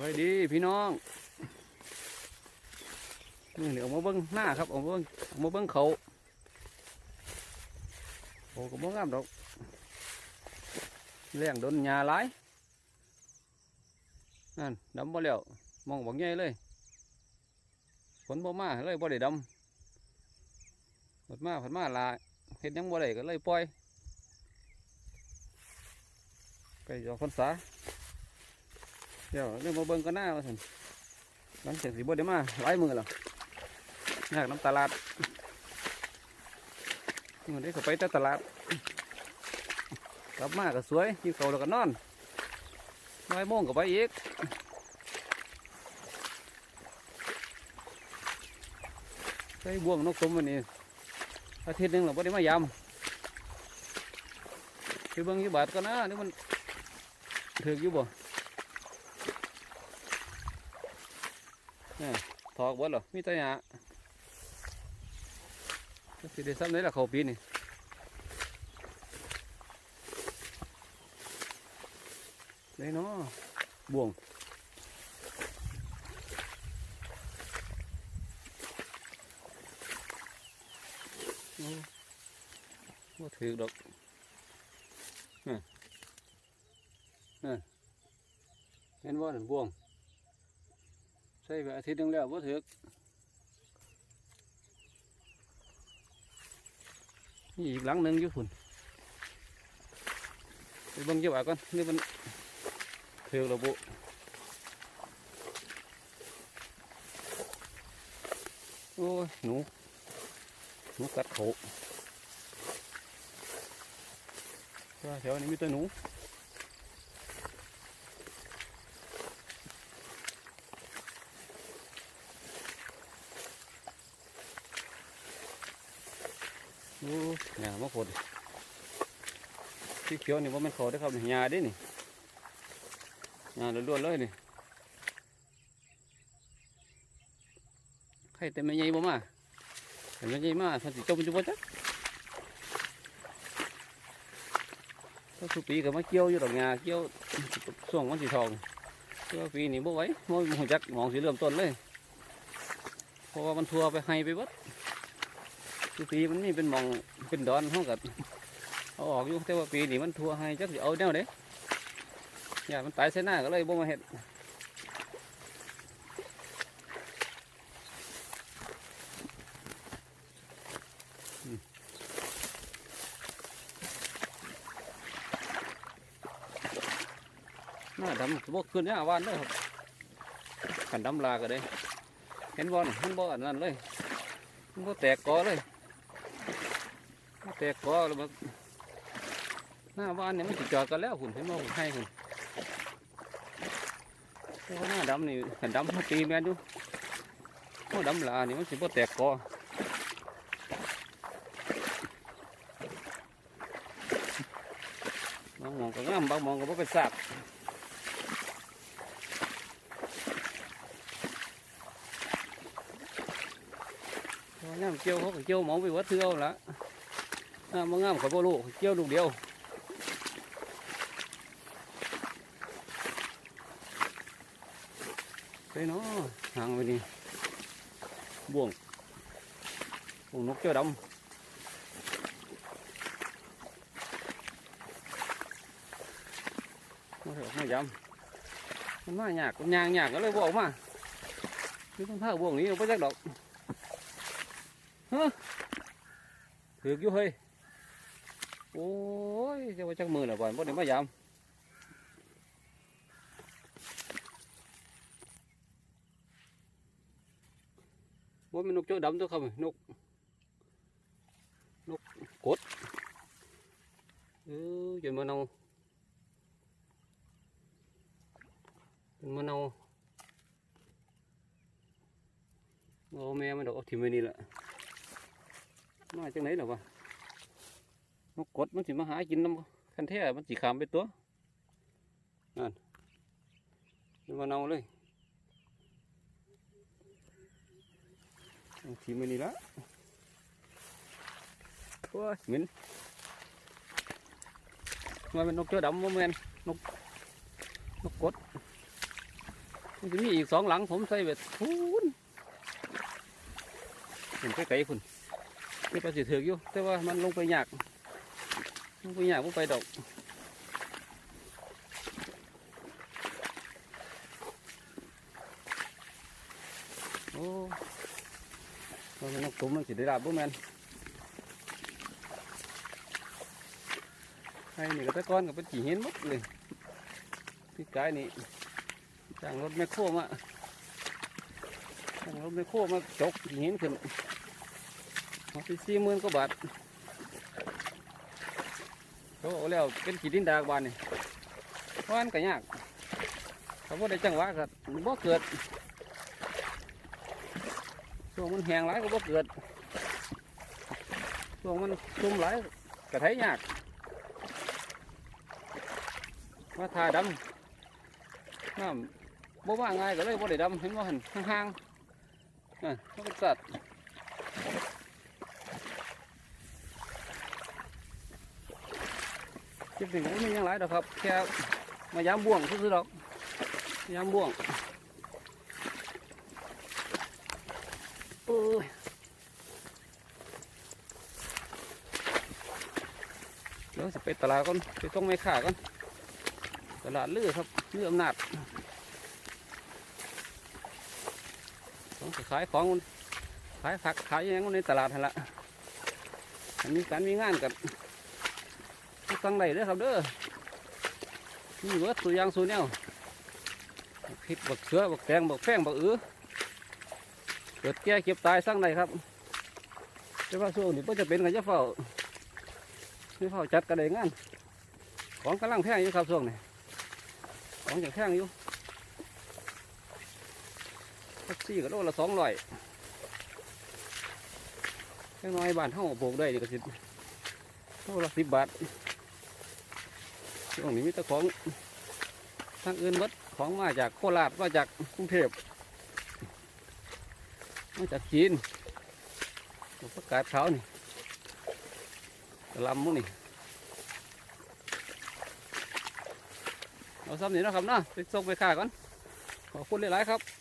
ไว้ดีพี่น้องนี่เดี๋ยวเอมาเบิ้งหน้าครับเอามาเบิ้งเอามาเบิ้งเขาโอ้ก็บ่งามดอกเลี้ยงโดนหญ้าหลายนั่นดำบ่แล้วมองบักใหญ่เลยฝนบ่มาเลยบ่ได้ดำฝนมาฝนมาลายเฮ็ดยังบ่ได้ก็เลยปล่อยไปจอคนสา เดี๋ยวเรื่องมาเบิ่งกันหน้าว่าสิหลังจากสิบ่ได้มาหลายมือแล้วอยากน้ำตลาดมันได้เข้าไปแต่ตลาดกลับมาก็สวยกินข้าแล้วก็นอนบ่ายโมงก็ไปอีกใส่บ่วงนกสมวันนี้อาทิตย์หนึงเราบ่ได้มายำไปเบิ่งยี่บาทก็นะนี่มันถืออยู่บ่่ถอกบดหรอมีแต่หยาสิได้ซ้ำได้ละเขาปีนี่ได้เนาะบ่วงว่าถือดอกนี่นี่เห็นว่าหนั่นบ่วง ใช่ไปอาทิตย์หนึงแล้วว่าถึกนี่อีกหลังหนึ่งอยู่ฝุ่นไปเบิ่งเจ้าบ่าก่อนนี่มันถึกแล้วบุโอ้ยหนูหนูกัดเขาว่าแถวนี้มีแต่หนู หญ้ามาโคตรที่เขียวนี่ว่ามันขาได้ครับหญ้าดินี่หญ้าล้วนๆเลยนี่ใครแต่ไม่ใหญ่บ่มาแต่ไม่ใหญ่มาสันสิจมจุบ่จักก็สุปีก็มาเกี่ยวอยู่ดอกหญ้าเกี่ยวส่วงวันสีทองเกี่ยวปีนี้บ่ไวบ่หูจักมองสีเริ่มต้นเลยเพราะว่ามันทัวไปให้ไปบด ทุกปีมันนี่เป็นมองเป็นดอนห้องกับเอาออกอยู่แต่ว่าปีนี้มันทัวให้จักสิเอาแนวเด้อย่ามันตายเส้นหน้าก็เลยบ่มาเห็ดน้าดำบวกขึ้นเนี่ยวานเลยครับขันดำลาก็ได้เห็นบอลมันบอลนั่นเลยมันก็แตกกอเลย แตกกอแล้วมันหน้าบ้านเนี่ยมันติจอดกันแล้วคุณเห็นว่าผมให้คุณเพราะว่าหน้าดำนี่ดำเขาตีแมนอยู่เพราดำลานี่มันสิบ่แตกกอมองมองก็งามบางมองก็บ่เป็นซาก เพราะว่าย่ำเกี่ยวเขาก็เกี่ยวหมองไปวัดเทือเอาละงามบ่งามเขาบ่รู้เกี่ยวลูกเดียวไปเนาะห่างไปนี่บ่วงบ่วงนกเจ้าดำมาเถอะมายำมันมาหยากมันยางหยากก็เลยบออกมาคือต้องท่าบ่วงนี้เอาไปจักดอก ฮะถือกอยู่เฮ้ยโอ้ยจะว่าจักมือหน่อยก่อนบ่ได้มายำว่ามันนกเจ้าดำตัวครับนกนกกดเออจนมาเนาจนมาเนาเอาแม่มันดอกเอาถิ่มไว้นี่แหละ มาจากไหนหรอวะนกกดมันสิมาหากินน้ำคันแท้มันสิขามไปตัวนั่นจนมาเนาเลยเอาทีมไว้นี่ละโอ้ยเหม็นว่าเป็นนกเจ้าดำว่าแมนนกนกกดมันจะมีอีกสองหลังผมใส่แบบพูนเห็นไกลๆคุณ นี่ปลาสีถือกอยู่ แต่ว่ามันลงไปยากลงไปยากลงไปดอกโอ้มันเป็นนกตุ้มมันสิได้ลาบบ่แมนไอ้นี่ก็แตะก้อนก็เป็นกี่เห็นหมดเลยพี่กายนี่จ้างรถแมคโครมาจ้างรถแมคโครมาจกกี่เห็นขึ้นเอาไป สี่หมื่นกว่าบาทเขาเอาแล้วเป็นกีดินดากบานนี่เพราะอันก็ยากเขาบ่ได้จังหวะก็บ่เกิดช่วงมันแหงหลายก็บ่เกิดช่วงมันชุ่มหลายกระไทยยากมาทาดำน้ำบ่ว่าง่ายก็เลยบ่ได้ดำเห็นว่าหันห่างๆน่ะมันเป็นสัตว์ คลิปนี้ก็ไม่ยังหลายดอกครับ แค่มายามบ่วงซื่อๆดอกยามบ่วงโอ้ยเดี๋ยวจะไปตลาดก่อนไปต้องไม่ขาก่อนตลาดเลือครับเลืออำนาจต้องขายของขายผักขายอหยังนี้ในตลาดนั่นละอันนี้การมีงานกัน ตั้งใดเด้อครับเด้อมีเวิร์ดสุอยางสุแนวพริกบักเสือบักแตงบักแป้งบักอื้อเกิดแก่เก็บตายสร้างใดครับแต่ว่าช่วงนี้ก็จะเป็นกันจะเฝ้าไม่เฝ้าจัดกันเลยงาน ของกำลังแพงอยู่ครับช่วงนี้ของจะแพงอยู่แท็กซี่ก็โลละสองร้อยแค่น้อยบานเท่าโบกได้ดีก็สิโลละสิบบาท ช่วงนี้มีแต่ของทางอื่นหมดของมาจากโคราชมาจากกรุงเทพมาจากจีนประกาศเขานี่กระลำมุนี่เอาซ้ำนี่นะครับนะไปส่งไปข่าก่อนขอบคุณหลายๆครับ